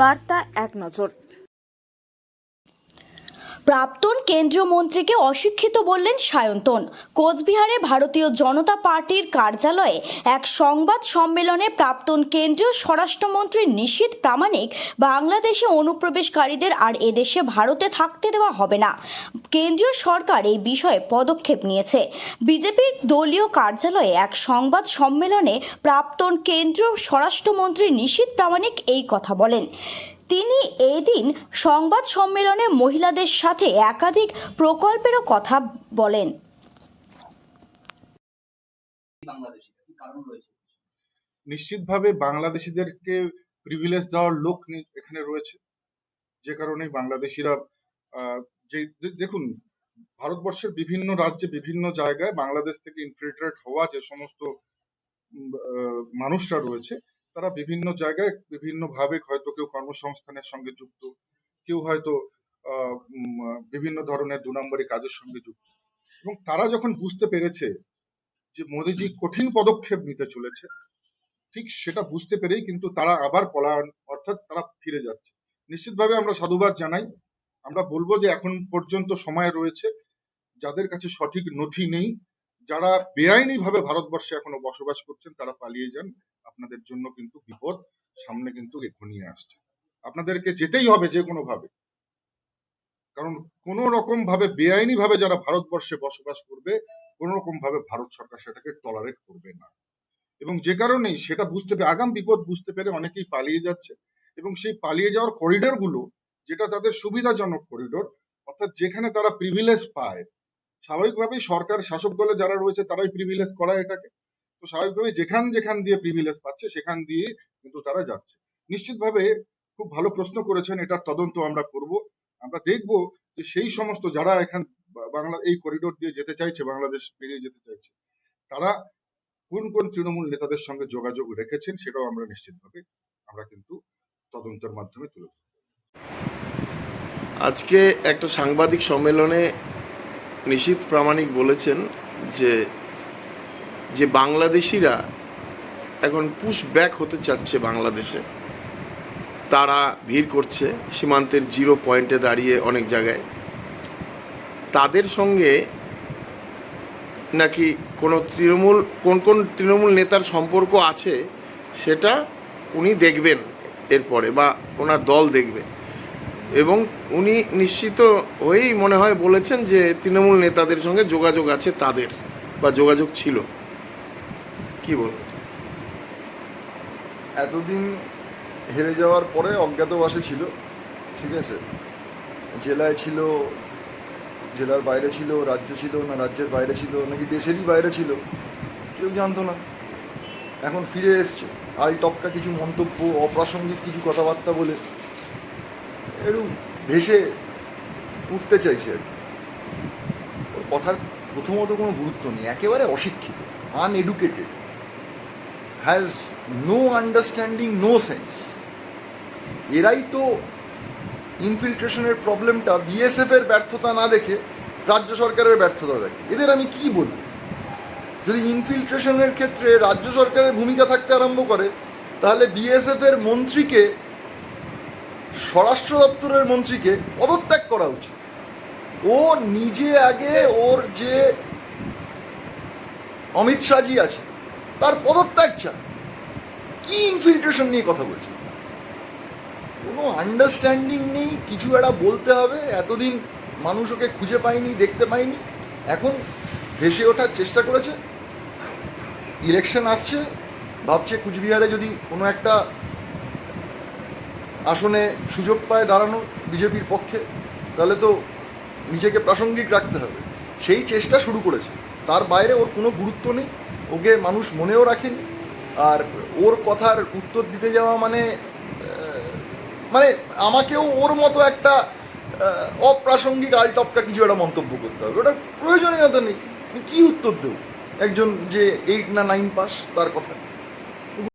বার্তা এক নজর। প্রাক্তন কেন্দ্রীয় মন্ত্রীকে অশিক্ষিত বললেন সায়ন্তন। কোচবিহারে ভারতীয় জনতা পার্টির কার্যালয়ে এক সংবাদ সম্মেলনে প্রাক্তন কেন্দ্রীয় স্বরাষ্ট্রমন্ত্রী নিশীথ প্রামাণিক, বাংলাদেশে অনুপ্রবেশকারীদের আর এদেশে ভারতে থাকতে দেওয়া হবে না। কেন্দ্রীয় সরকার এই বিষয়ে পদক্ষেপ নিয়েছে। বিজেপির দলীয় কার্যালয়ে এক সংবাদ সম্মেলনে প্রাক্তন কেন্দ্রীয় স্বরাষ্ট্রমন্ত্রী নিশীথ প্রামাণিক এই কথা বলেন। তিনি এদিন সংবাদ সম্মেলনে মহিলাদের সাথে একাধিক প্রকল্পেরও কথা বলেন। নিশ্চিতভাবে বাংলাদেশিদেরকে প্রিভিলেজ দেওয়ার লোক এখানে রয়েছে। যে কারণে বাংলাদেশিরা যে দেখুন, ভারতবর্ষের বিভিন্ন রাজ্যে, বিভিন্ন জায়গায় বাংলাদেশ থেকে ইনফিল্ট্রেট হওয়া যে সমস্ত মানুষরা রয়েছে তারা বিভিন্ন জায়গায় বিভিন্ন ভাবে হয়তো কেউ কর্মসংস্থানের সঙ্গে যুক্ত, কেউ হয়তো বিভিন্ন ধরনের দু নম্বরী কাজের সঙ্গে যুক্ত। এবং তারা যখন বুঝতে পেরেছে যে মোদিজি কঠিন পদক্ষেপ নিতে চলেছে, ঠিক সেটা বুঝতে পেরেই কিন্তু তারা আবার পলায়ন, অর্থাৎ তারা ফিরে যাচ্ছে। নিশ্চিতভাবে আমরা সাধুবাদ জানাই। আমরা বলব যে এখন পর্যন্ত সময় রয়েছে, যাদের কাছে সঠিক নথি নেই যারা বেআইনি ভাবে ভারতবর্ষে এখনও বসবাস করছেন, তারা পালিয়ে যান। আপনাদের জন্য কিন্তু বিপদ সামনে কিন্তু ঘনিয়ে আসছে। আপনাদেরকে যেতেই হবে যে কোনো ভাবে কারণ কোন রকম ভাবে বেআইনি ভাবে যারা ভারতবর্ষে বসবাস করবে কোন রকম ভাবে ভারত সরকার সেটাকে টলারেট করবে না। এবং যে কারণেই সেটা বুঝতে পেরে, আগাম বিপদ বুঝতে পেরে অনেকেই পালিয়ে যাচ্ছে। এবং সেই পালিয়ে যাওয়ার করিডোরগুলো, যেটা তাদের সুবিধাজনক করিডোর অর্থাৎ যেখানে তারা প্রিভিলেজ পায় স্বাভাবিকভাবেই সরকার, শাসক দলে যারা রয়েছে তারাই প্রিভিলেজ করায় এটাকে। তো স্বাভাবিকভাবে যেখান যেখান দিয়ে প্রিভিলেজ পাচ্ছে, সেখান দিয়ে কিন্তু তারা যাচ্ছে। নিশ্চিতভাবে খুব ভালো প্রশ্ন করেছেন, এটার তদন্ত আমরা করব। আমরা দেখব যে সেই সমস্ত যারা এখান বাংলা, এই করিডোর দিয়ে যেতে চাইছে, বাংলাদেশ পেরিয়ে যেতে চাইছে, তারা কোন কোন তৃণমূল নেতাদের সঙ্গে যোগাযোগ রেখেছেন, সেটাও আমরা নিশ্চিতভাবে আমরা কিন্তু তদন্তের মাধ্যমে তুলে আজকে একটা সাংবাদিক সম্মেলনে নিশীথ প্রামাণিক বলেছেন যে যে বাংলাদেশিরা এখন পুশ ব্যাক হতে চাচ্ছে বাংলাদেশে। তারা ভিড় করছে, সীমান্তের জিরো পয়েন্টে দাঁড়িয়ে অনেক জায়গায়। তাদের সঙ্গে নাকি কোনো তৃণমূল, কোন কোন তৃণমূল নেতার সম্পর্ক আছে, সেটা উনি দেখবেন এরপরে বা ওনার দল দেখবে। এবং উনি নিশ্চিত হয়েই মনে হয় বলেছেন যে তৃণমূল নেতাদের সঙ্গে যোগাযোগ আছে তাদের, বা যোগাযোগ ছিল। কি বলব? এতদিন হেরে যাওয়ার পরে অজ্ঞাতবাসে ছিল, ঠিক আছে? জেলায় ছিল, জেলার বাইরে ছিল, রাজ্যে ছিল না রাজ্যের বাইরে ছিল, নাকি দেশেরই বাইরে ছিল, কেউ জানতো না। এখন ফিরে এসছে। আই টপকা কিছু মন্তব্য, অপ্রাসঙ্গিক কিছু কথাবার্তা বলে একটু ভেসে উঠতে চাইছে আর কি। ওর কথার প্রথমত কোনো গুরুত্ব নেই, একেবারে অশিক্ষিত uneducated has no understanding no sense এরাই তো ইনফিল্ট্রেশনের প্রবলেমটা বিএসএফ এর ব্যর্থতা না দেখে রাজ্য সরকারের ব্যর্থতা দেখে। এদের আমি কি বলব? যদি ইনফিল্ট্রেশনের ক্ষেত্রে রাজ্য সরকারের ভূমিকা থাকতে আরম্ভ করে, তাহলে বিএসএফ এর মন্ত্রীকে স্বরাষ্ট্র দপ্তরের মন্ত্রীকে পদত্যাগ করা উচিত। ও নিজে আগে ওর যে অমিত শাহজি আছে, তার পদত্যাগ চান কি ইনফিল্ট্রেশন নিয়ে কথা বলছে? কোনো আন্ডারস্ট্যান্ডিং নেই, কিছু একটা বলতে হবে। এতদিন মানুষ ওকে খুঁজে পায়নি, দেখতে পায়নি। এখন ভেসে ওঠার চেষ্টা করেছে। ইলেকশন আসছে, ভাবছে কুচবিহারে যদি কোনো একটা আসনে সুযোগ পায় দাঁড়ানো বিজেপির পক্ষে, তাহলে তো নিজেকে প্রাসঙ্গিক রাখতে হবে। সেই চেষ্টা শুরু করেছে। তার বাইরে ওর কোনো গুরুত্ব নেই। ওকে মানুষ মনেও রাখেনি। আর ওর কথার উত্তর দিতে যাওয়া মানে মানে আমাকেও ওর মতো একটা অপ্রাসঙ্গিক আলটপকা কিছু একটা মন্তব্য করতে হবে। ওটার প্রয়োজনীয়তা নেই। কী উত্তর দেবো? একজন যে এইট না নাইন পাস, তার কথা।